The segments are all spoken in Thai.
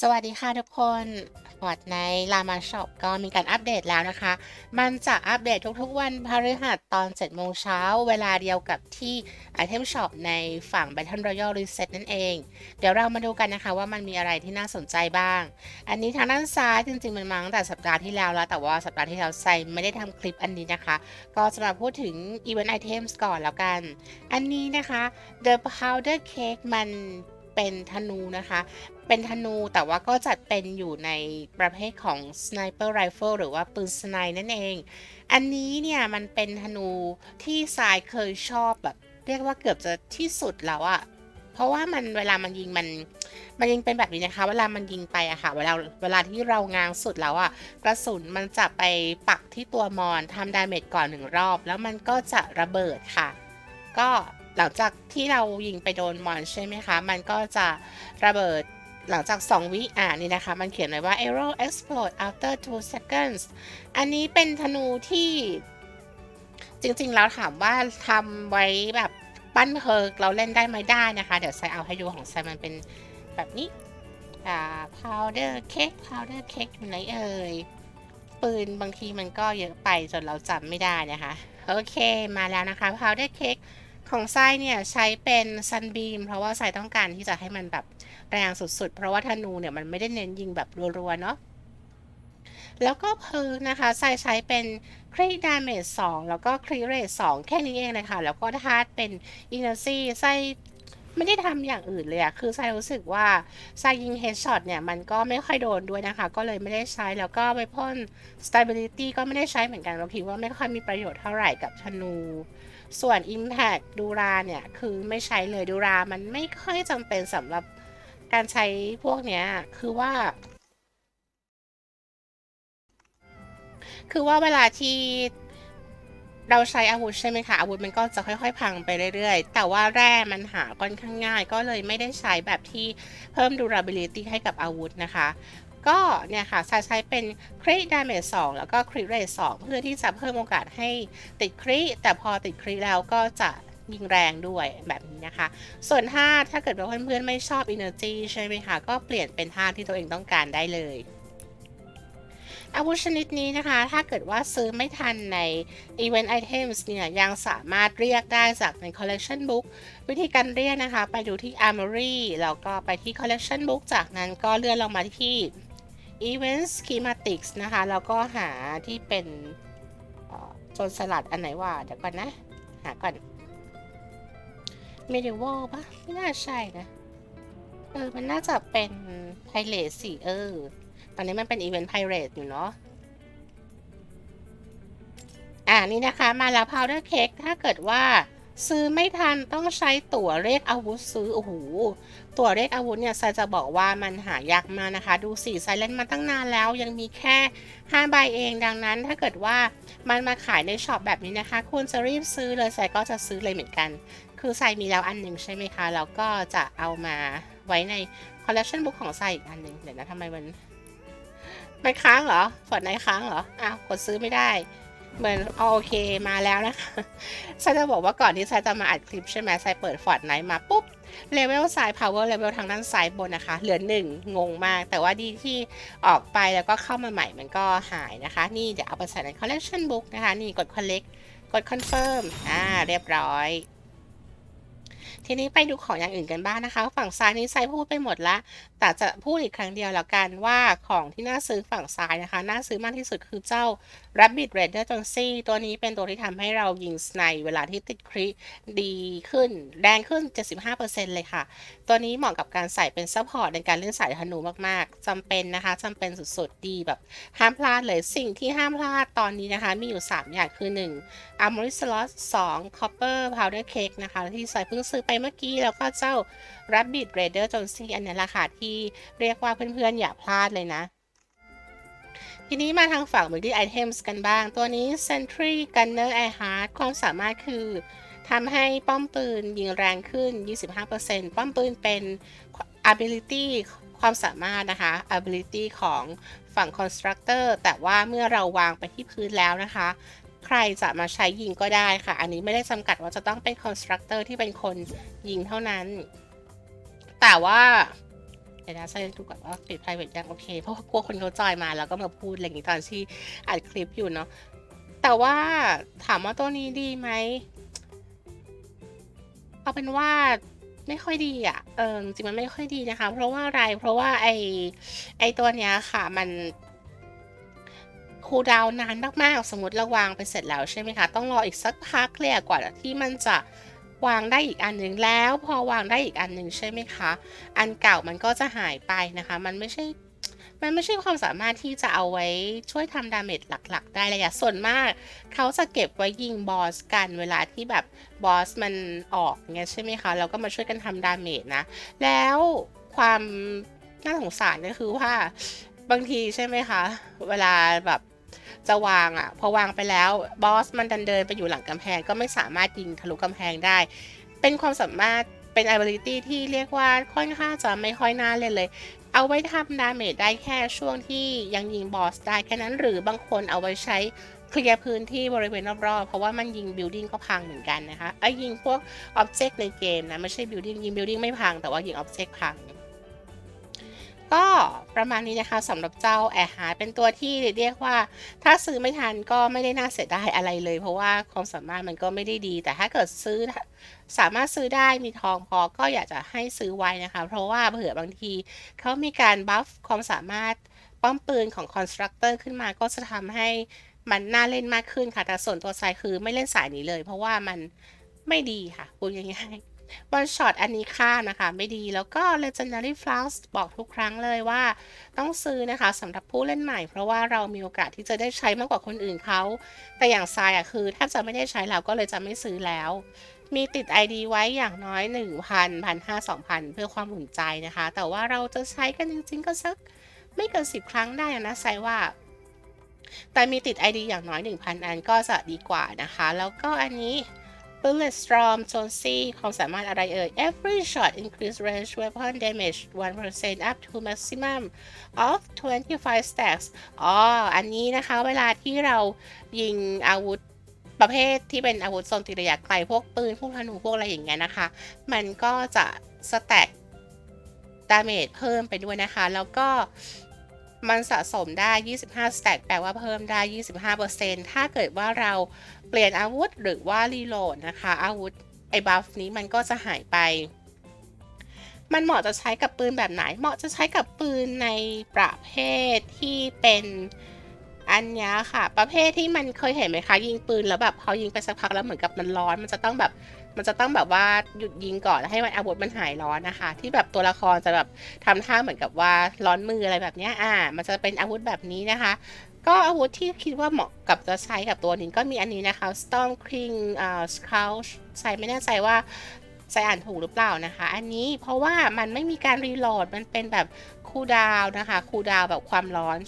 สวัสดีค่ะทุกคนฟอร์ดในลามาช็อปก็มีการอัปเดตแล้วนะคะ มันจะอัปเดตทุกๆวันพฤหัสตอน7โมงเช้า เวลาเดียวกับที่ไอเทมช็อปในฝั่ง Battle Royale Reset นั่นเอง เดี๋ยวเรามาดูกันนะคะว่ามันมีอะไรที่น่าสนใจบ้าง อันนี้ทางด้านซ้ายจริงๆมันมาตั้งแต่สัปดาห์ที่แล้วแล้ว แต่ว่าสัปดาห์ที่แล้วใส่ไม่ได้ทำคลิปอันนี้นะคะ ก็จะมาพูดถึง Event Items ก่อนแล้วกัน อันนี้นะคะ The Powder Cake มัน เป็นธนูนะคะ เป็นธนูแต่ว่าก็จัดเป็นอยู่ในประเภทของ Sniper Rifle หรือว่าปืนสไนนั่นเอง อันนี้เนี่ยมันเป็นธนูที่ทรายเคยชอบแบบ เรียกว่าเกือบจะที่สุดแล้วอะเพราะว่ามันเวลามันยิงมันมันยิงเป็นแบบนี้นะคะ เวลามันยิงไปอะค่ะ เวลาเวลาที่เราง้างสุดแล้วอะกระสุนมันจะไปปักที่ตัวมอนทำดาเมจก่อนหนึ่งรอบ แล้วมันก็จะระเบิดค่ะ ก็ หลังจากที่เรายิงไปโดนมอนใช่ไหมคะ มันก็จะระเบิดหลังจาก 2 วิอ่านี่นะคะ มันเขียนไว้ว่า arrow explode after 2 seconds อันนี้เป็นธนูที่จริงๆแล้วถามว่าทำไว้แบบปั้นเพิกเราเล่นได้ไหมได้นะคะ เดี๋ยวไซเอาให้ดูของไซมันเป็นแบบนี้ อ่า powder cake powder cake อยู่ไหนเอ่ย ปืนบางทีมันก็เยอะไปจนเราจำไม่ได้นะคะ โอเคมาแล้วนะคะ powder cake ของไส้เนี่ยใช้เป็นซันบีมเพราะว่าไส้ต้องการที่จะให้มันแบบแรงสุดๆ เพราะว่าธนูเนี่ยมันไม่ได้เน้นยิงแบบรัวๆเนาะแล้วก็เพิร์นะคะไส้ใช้เป็นครีดาเมจสองแล้วก็ครีเรทสองแค่นี้เองเลยค่ะแล้วก็ธาตุเป็นอินเนอร์ซีไส้ไม่ได้ทำอย่างอื่นเลยอะคือไส้รู้สึกว่าไส้ยิงเฮดช็อตเนี่ย มันก็ไม่ค่อยโดนด้วยนะคะ ก็เลยไม่ได้ใช้แล้วก็ไปพ่นส stability ก็ไม่ได้ใช้เหมือนกันเราคิดว่าไม่ค่อยมีประโยชน์เท่าไหร่กับธนู ส่วน Impact ดูราเนี่ย คือไม่ใช้เลยดูรามันไม่ค่อยจำเป็นสำหรับการใช้พวกเนี้ย คือว่า คือว่าเวลาที่เราใช้อาวุธใช่ไหมคะ อาวุธมันก็จะค่อยๆ พังไปเรื่อยๆ แต่ว่าแร่มันหาค่อนข้างง่าย ก็เลยไม่ได้ใช้แบบที่เพิ่ม durability ให้กับอาวุธนะคะ ก็เนี่ยค่ะใช้เป็นคริดาเมจสองแล้วก็คริเรทสองเพื่อที่จะเพิ่มโอกาสให้ติดคริแต่พอติดคริแล้วก็จะยิงแรงด้วยแบบนี้นะคะ ส่วนท่าถ้าเกิดว่าเพื่อนๆไม่ชอบ Energy ใช่ไหมคะ ก็เปลี่ยนเป็นท่าที่ตัวเองต้องการได้เลยอาวุธชนิดนี้นะคะ ถ้าเกิดว่าซื้อไม่ทันใน Event Items เนี่ย ยังสามารถเรียกได้จากใน Collection Book วิธีการเรียกนะคะ ไปดูที่ Armory แล้วก็ไปที่ Collection Book จากนั้นก็เลื่อนลงมาที่ Event Schematics นะคะ แล้วก็หาที่เป็นโจนสลัดอันไหนว่า เดี๋ยวก่อนนะ หาก่อน Medieval ปะไม่น่าใช่นะ เออ มันน่าจะเป็น Pirate สิเออ ตอนนี้มันเป็น Event Pirate อยู่เนาะอ่านี่นะคะมาแล้ว Powder Cake ถ้าเกิดว่า ซื้อไม่ทันต้องใช้ตั๋วเรียกอาวุธซื้อโอ้โหตั๋วเรียกอาวุธเนี่ยไซจะบอกว่ามันหายากมากนะคะ ดูสิไซเล่นมาตั้งนานแล้ว ยังมีแค่5ใบเองดังนั้น ถ้าเกิดว่ามันมาขายในช็อปแบบนี้นะคะ คุณจะรีบซื้อเลยไซก็จะซื้อเลยเหมือนกัน คือไซมีแล้วอันหนึ่งใช่ไหมคะแล้วก็จะเอามาไว้ใน collection book ของไซอีกอันหนึ่งเดี๋ยวนะทำไมมันมันค้างเหรอฟอดไนค้างเหรออ้าวกดซื้อไม่ได้ เหมือนโอเคมาแล้วนะคะไซจะบอกว่าก่อนที่ไซจะมาอัดคลิปใช่ไหมไซเปิดฟอร์ดไนมาปุ๊บเลเวลซ้าย power เลเวลทางด้านซ้ายบนนะคะ เหลือหนึ่งงงมาก แต่ว่าดีที่ออกไปแล้วก็เข้ามาใหม่มันก็หายนะคะ นี่เดี๋ยวเอาไปใส่ใน collection book นะคะ นี่กด collect กด confirm อ่าเรียบร้อย ทีนี้ไปดูของอย่างอื่นกันบ้างนะคะ ฝั่งซ้ายนี้ไซพูดไปหมดละแต่จะพูดอีกครั้งเดียวแล้วกันว่าของที่น่าซื้อฝั่งซ้ายนะคะ น่าซื้อมากที่สุดคือเจ้า Rabbit Raider j o n c y ตัวนี้เป็นตัวที่ทำให้เรายิงสไนเวลาที่ติดคริดีขึ้นแรงขึ้น 75%เลยค่ะ ตัวนี้เหมาะกับการใส่เป็นซัพพอร์ตในการเล่นสายธนูมากๆจำเป็นนะคะจำเป็นสุดๆดีแบบห้ามพลาดเลยสิ่งที่ห้ามพลาดตอนนี้นะคะ มีอยู่ 3 อย่างคือ 1 Armory Slot 2 Copper Powder Cake นะคะที่ใส่เพิ่งซื้อไปเมื่อกี้แล้วก็เจ้า Rabbit Raider j o n c y อันนี้ราคาที่เรียกว่าเพื่อนๆ อย่าพลาดเลยนะ ทีนี้มาทางฝั่ง Multi Items กันบ้าง ตัวนี้ Sentry Gunner Eye Heart ความสามารถคือทำให้ป้อมปืนยิงแรงขึ้น 25%ป้อมปืนเป็น ability ความสามารถนะคะ ability ของฝั่ง Constructor แต่ว่าเมื่อเราวางไปที่พื้นแล้วนะคะ ใครจะมาใช้ยิงก็ได้ค่ะ อันนี้ไม่ได้จำกัดว่าจะต้องเป็น Constructor ที่เป็นคนยิงเท่านั้น แต่ว่าเดี๋ยวนะฉันดูก่อนว่าปิด private ยังโอเค เพราะกลัวคนเขาจอยมาแล้วก็มาพูดอะไรอย่างงี้ตอนที่อัดคลิปอยู่เนาะแต่ว่าถามว่าตัวนี้ดีไหมเอาเป็นว่าไม่ค่อยดีอะเออจริงมันไม่ค่อยดีนะคะ เพราะว่าอะไร เพราะว่าไอ้ไอ้ตัวเนี้ยค่ะ มัน คูลดาวนานมากๆ สมมติเราวางไปเสร็จแล้วใช่ไหมคะ ต้องรออีกสักพักเลยกว่าที่มันจะวางได้อีกอันหนึ่งแล้ว พอวางได้อีกอันหนึ่งใช่ไหมคะ อันเก่ามันก็จะหายไปนะคะ มันไม่ใช่ มันไม่ใช่ความสามารถที่จะเอาไว้ช่วยทำดาเมจหลัก ๆ ได้เลยอะส่วนมาก เขาจะเก็บไว้ยิงบอสกันเวลาที่แบบบอสมันออกเงี้ยใช่ไหมคะแล้วก็มาช่วยกันทำดาเมจนะ แล้วความน่าสงสารก็คือว่าบางทีใช่ไหมคะ เวลาแบบ จะวางอะพอวางไปแล้วบอสมันดันเดินไปอยู่หลังกำแพงก็ไม่สามารถยิงทะลุกำแพงได้ เป็นความสามารถเป็น ability ที่เรียกว่าค่อนข้างจะไม่ค่อยน่าเล่นเลย เอาไว้ทำดาเมจได้แค่ช่วงที่ยังยิงบอสได้แค่นั้นหรือบางคนเอาไว้ใช้เคลียร์พื้นที่บริเวณรอบๆ เพราะว่ามันยิง building ก็พังเหมือนกันนะคะไอ้ยิงพวก object ในเกมนะ ไม่ใช่ building ยิง building ไม่พังแต่ว่ายิง object พัง ก็ประมาณนี้นะคะสำหรับเจ้าแอร์ฮาร์เป็นตัวที่เรียกว่า ถ้าซื้อไม่ทันก็ไม่ได้น่าเสียดายอะไรเลย เพราะว่าความสามารถมันก็ไม่ได้ดี แต่ถ้าเกิดซื้อสามารถซื้อได้มีทองพอก็อยากจะให้ซื้อไว้นะคะ เพราะว่าเผื่อบางทีเขามีการบัฟความสามารถป้อมปืนของคอนสตรักเตอร์ขึ้นมาก็จะทำให้มันน่าเล่นมากขึ้นค่ะ แต่ส่วนตัวไซคือไม่เล่นสายนี้เลย เพราะว่ามันไม่ดีค่ะพูดง่ายๆ วันช็อตอันนี้ค่านะคะไม่ดีแล้วก็ Legendary Flask บอกทุกครั้งเลยว่า ต้องซื้อนะคะสำหรับผู้เล่นใหม่ เพราะว่าเรามีโอกาสที่จะได้ใช้มากกว่าคนอื่นเขา แต่อย่างทรายอะคือแทบจะไม่ได้ใช้แล้วก็เลยจะไม่ซื้อแล้ว มีติด ID ไว้อย่างน้อย 1,000 1,500 2,000 เพื่อความอุ่นใจนะคะ แต่ว่าเราจะใช้กันจริงๆก็สักไม่เกิน 10 ครั้งได้นะไซว่าแต่มีติด ID อย่างน้อย 1,000 อันก็จะดีกว่านะคะ แล้วก็อันนี้ Bullet Storm z o n e ความสามารถอะไรเอ่ย Every shot increase range weapon damage 1% up to maximum of 25 stacks อ๋อ อันนี้นะคะเวลาที่เรายิงอาวุธประเภทที่เป็นอาวุธโจมตีระยะไกลพวกปืน พวกธนู พวกอะไรอย่างเงี้ยนะคะ มันก็จะสแต็กดาเมจเพิ่มไปด้วยนะคะ แล้วก็ มันสะสมได้ 25สแต็กแปลว่าเพิ่มได้ 25%ถ้าเกิดว่าเราเปลี่ยนอาวุธหรือว่ารีโหลดนะคะ อาวุธไอ้บัฟนี้มันก็จะหายไป มันเหมาะจะใช้กับปืนแบบไหน เหมาะจะใช้กับปืนในประเภทที่เป็นอันนี้ค่ะ ประเภทที่มันเคยเห็นไหมคะ ยิงปืนแล้วแบบพอยิงไปสักพักแล้วเหมือนกับมันร้อน มันจะต้องแบบ มันจะต้องแบบว่าหยุดยิงก่อนแล้วให้มันอาวุธมันหายร้อนนะคะ ที่แบบตัวละครจะแบบทำท่าเหมือนกับว่าร้อนมืออะไรแบบนี้อ่า มันจะเป็นอาวุธแบบนี้นะคะ ก็อาวุธที่คิดว่าเหมาะกับจะใช้กับตัวนี้ก็มีอันนี้นะคะ Storm King อ่า Scout ใส่ไม่แน่ใจว่าใส่อ่านถูกหรือเปล่านะคะ อันนี้เพราะว่ามันไม่มีการรีโหลดมันเป็นแบบคูดาวนะคะคูดาวแบบความร้อน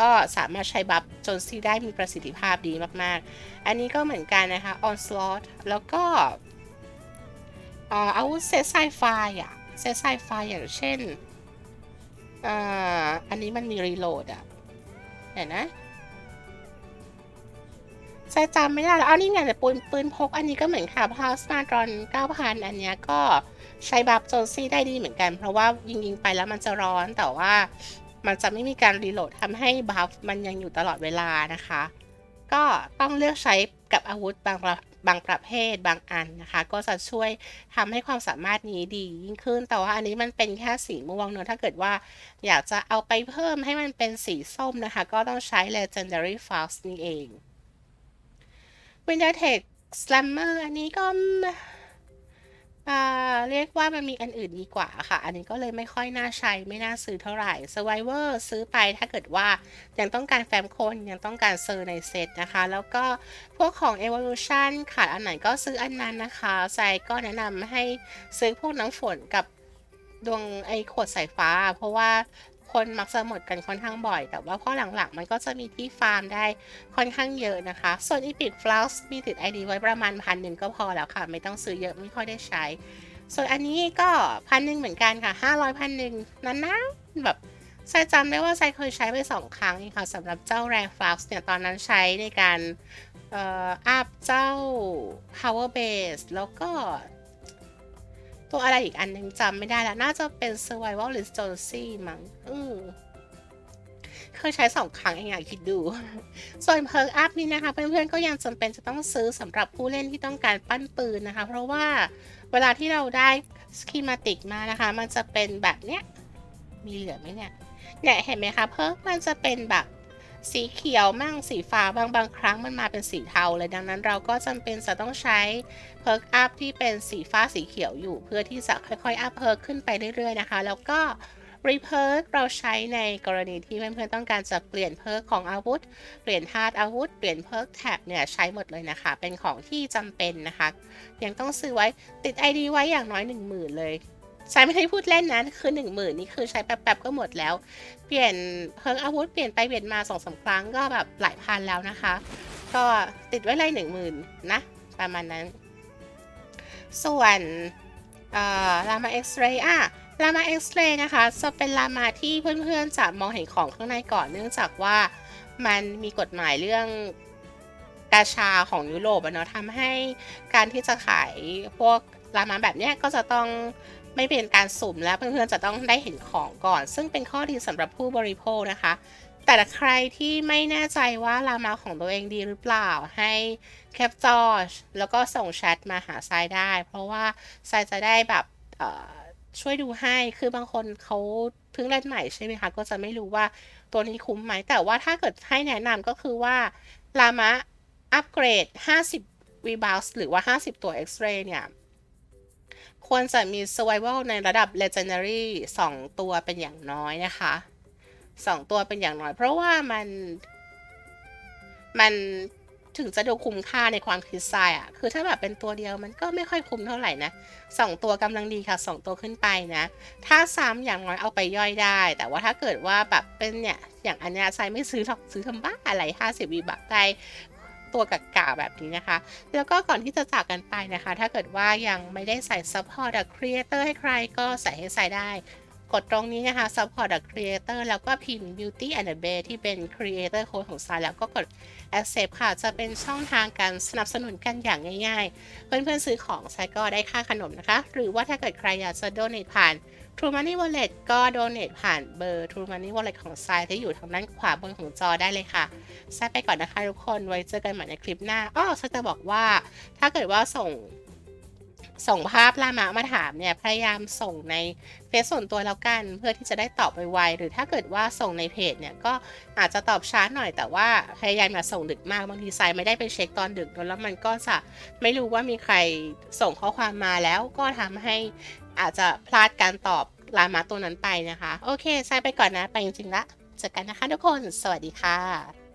ก็สามารถใช้บัฟจนซีได้มีประสิทธิภาพดีมาก ๆ อันนี้ก็เหมือนกันนะคะ onslaught แล้วก็ อาวุธเซตไซไฟอะเซตไซไฟอย่างเช่นอันนี้มันมีรีโหลดอะเห็นนะใช้จำไม่ได้แล้วอันนี้เนี่ยแต่ปืนปืนพกอันนี้ก็เหมือนค่ะพาสมาตรอน9,000 อันเนี้ยก็ใช้บัฟโจนซี่ได้ดีเหมือนกัน เพราะว่ายิงยิงไปแล้วมันจะร้อนแต่ว่ามันจะไม่มีการรีโหลดทำให้บัฟมันยังอยู่ตลอดเวลานะคะ ก็ต้องเลือกใช้กับอาวุธบาง บางประเภทบางอันนะคะ ก็จะช่วยทำให้ความสามารถนี้ดียิ่งขึ้น แต่ว่าอันนี้มันเป็นแค่สีม่วงเนอะถ้าเกิดว่าอยากจะเอาไปเพิ่มให้มันเป็นสีส้มนะคะ ก็ต้องใช้ Legendary Fast นี่เอง Winter Tech Slammer อันนี้ก็ เรียกว่ามันมีอันอื่นดีกว่าค่ะ อันนี้ก็เลยไม่ค่อยน่าใช้ไม่น่าซื้อเท่าไหร่ Survivor ซื้อไปถ้าเกิดว่ายังต้องการแฟมคนยังต้องการเซอร์ในเซตนะคะ แล้วก็พวกของ Evolution ขาดอันไหนก็ซื้ออันนั้นนะคะใจก็แนะนำให้ซื้อพวกน้ำฝนกับดวงไอ้ขวดสายฟ้า เพราะว่า คนมักจะหมดกันค่อนข้างบ่อย แต่ว่าพอหลังๆ มันก็จะมีที่ฟาร์มได้ค่อนข้างเยอะนะคะ ส่วน Epic f l o w s มีติด ID ไว้ประมาณพันหนึ่งก็พอแล้วค่ะ ไม่ต้องซื้อเยอะไม่ค่อยได้ใช้ ส่วนอันนี้ก็พันหนึ่งเหมือนกันค่ะห้าร้อยพันหนึ่งนั้นนะแบบใส่จำได้ว่าใส่เคยใช้ไปสองครั้งเองค่ะสำหรับเจ้าแร f ฟ a สเนี่ยตอนนั้นใช้ในการอ่ออัพเจ้า power base แล้วก็ ตัวอะไรอีกอันหนึงจำไม่ได้แล้ว น่าจะเป็น Survival l i s t o c y มั้งอือเคยใช้สองครั้งเองอะคิดดู ส่วนเพิร์กอัพนี่นะคะ เพื่อนๆก็ยังจำเป็นจะต้องซื้อสำหรับผู้เล่นที่ต้องการปั้นปืนนะคะ เพราะว่าเวลาที่เราได้สกีมาติกมานะคะ มันจะเป็นแบบเนี้ย มีเหลือไหมเนี่ยเนี่ยเห็นไหมคะ เพิร์กมันจะเป็นแบบ สีเขียวมั่งสีฟ้าบางบางครั้งมันมาเป็นสีเทาเลยดังนั้นเราก็จำเป็นจะต้องใช้เพิร์กอัพที่เป็นสีฟ้าสีเขียวอยู่ เพื่อที่จะค่อยๆอัพเพิร์กขึ้นไปเรื่อยๆนะคะ แล้วก็รีเพิร์กเราใช้ในกรณีที่เพื่อนๆต้องการจะเปลี่ยนเพิร์กของอาวุธ เปลี่ยนธาตุอาวุธ เปลี่ยนเพิร์กแท็บเนี่ยใช้หมดเลยนะคะ เป็นของที่จำเป็นนะคะ ยังต้องซื้อไว้ติด ID ไว้อย่างน้อย 1 0,000 เลย ใช้ไม่ได้พูดเล่นนะคือ1 0,000นี่คือใช้แป๊บๆก็หมดแล้ว เปลี่ยนเพิร์กอาวุธเปลี่ยนไปเปลี่ยนมาสองสาครั้งก็แบบหลายพันแล้วนะคะ ก็ติดไว้เลยหนึ่งหมื่นนะประมาณนั้น ส่วนลามาเอ็กซ์เรย์อะลามาเอ็กซ์เรย์นะคะจะเป็นลามาที่เพื่อนๆจะมองเห็นของข้างในก่อนเนื่องจากว่ามันมีกฎหมายเรื่องกาชาของยุโรปเนาะทำให้การที่จะขายพวกลามาแบบเนี้ยก็จะต้อง ไม่เป็นการสุ่มแล้วเพื่อนๆจะต้องได้เห็นของก่อน ซึ่งเป็นข้อดีสำหรับผู้บริโภคนะคะ แต่ใครที่ไม่แน่ใจว่าลามาของตัวเองดีหรือเปล่าให้แคปจอแล้วก็ส่งแชทมาหาทรายได้ เพราะว่าทรายจะได้แบบช่วยดูให้ คือบางคนเขาเพิ่งเล่นใหม่ใช่ไหมคะ ก็จะไม่รู้ว่าตัวนี้คุ้มไหม แต่ว่าถ้าเกิดให้แนะนำก็คือว่าลามะอัปเกรด 50 v b o u s หรือว่า 50 ตัว X-ray เนี่ย ควรจะมี Survival ในระดับ Legendary 2 ตัวเป็นอย่างน้อยนะคะ 2 ตัวเป็นอย่างน้อย เพราะว่ามัน มันถึงจะดูคุ้มค่าในความคิดทรายอะ คือถ้าแบบเป็นตัวเดียวมันก็ไม่ค่อยคุ้มเท่าไหร่นะสองตัวกำลังดีค่ะสองตัวขึ้นไปนะ ถ้าซ้ำอย่างน้อยเอาไปย่อยได้ แต่ว่าถ้าเกิดว่าแบบเป็นเนี่ย อย่างอันเนี้ยทรายไม่ซื้อหรอกซื้อทำบ้าอะไรห้าสิบวีบักได้ ตัวกักกาแบบนี้นะคะ แล้วก็ก่อนที่จะจากกันไปนะคะ ถ้าเกิดว่ายังไม่ได้ใส่ซัพพอร์ตครีเอเตอร์ให้ใครก็ใส่ให้ใส่ได้ กดตรงนี้นะคะ support a creator แล้วก็พิมพ์ beauty and the bay ที่เป็น creator code ของซายแล้วก็กด accept ค่ะ จะเป็นช่องทางการสนับสนุนกันอย่างง่ายๆ เพื่อนๆซื้อของซายก็ได้ค่าขนมนะคะ หรือว่าถ้าเกิดใครอยากจะ donate ผ่าน True Money Wallet ก็ donate ผ่านเบอร์ True Money Wallet ของทรายที่อยู่ทางด้านขวาบนของจอได้เลยค่ะทรายไปก่อนนะคะทุกคน ไว้เจอกันใหม่ในคลิปหน้า อ้อทรายจะบอกว่า ถ้าเกิดว่าส่ง ส่งภาพลามะมาถามเนี่ยพยายามส่งในเฟซส่วนตัวแล้วกันเพื่อที่จะได้ตอบไวๆหรือถ้าเกิดว่าส่งในเพจเนี่ยก็อาจจะตอบช้าหน่อยแต่ว่าพยายามอย่าส่งดึกมากบางทีทรายไม่ได้ไปเช็คตอนดึกแล้วมันก็จะไม่รู้ว่ามีใครส่งข้อความมาแล้วก็ทำให้อาจจะพลาดการตอบลามาตัวนั้นไปนะคะ โอเคทรายไปก่อนนะไปจริงๆละเจอกันนะคะทุกคน สวัสดีค่ะ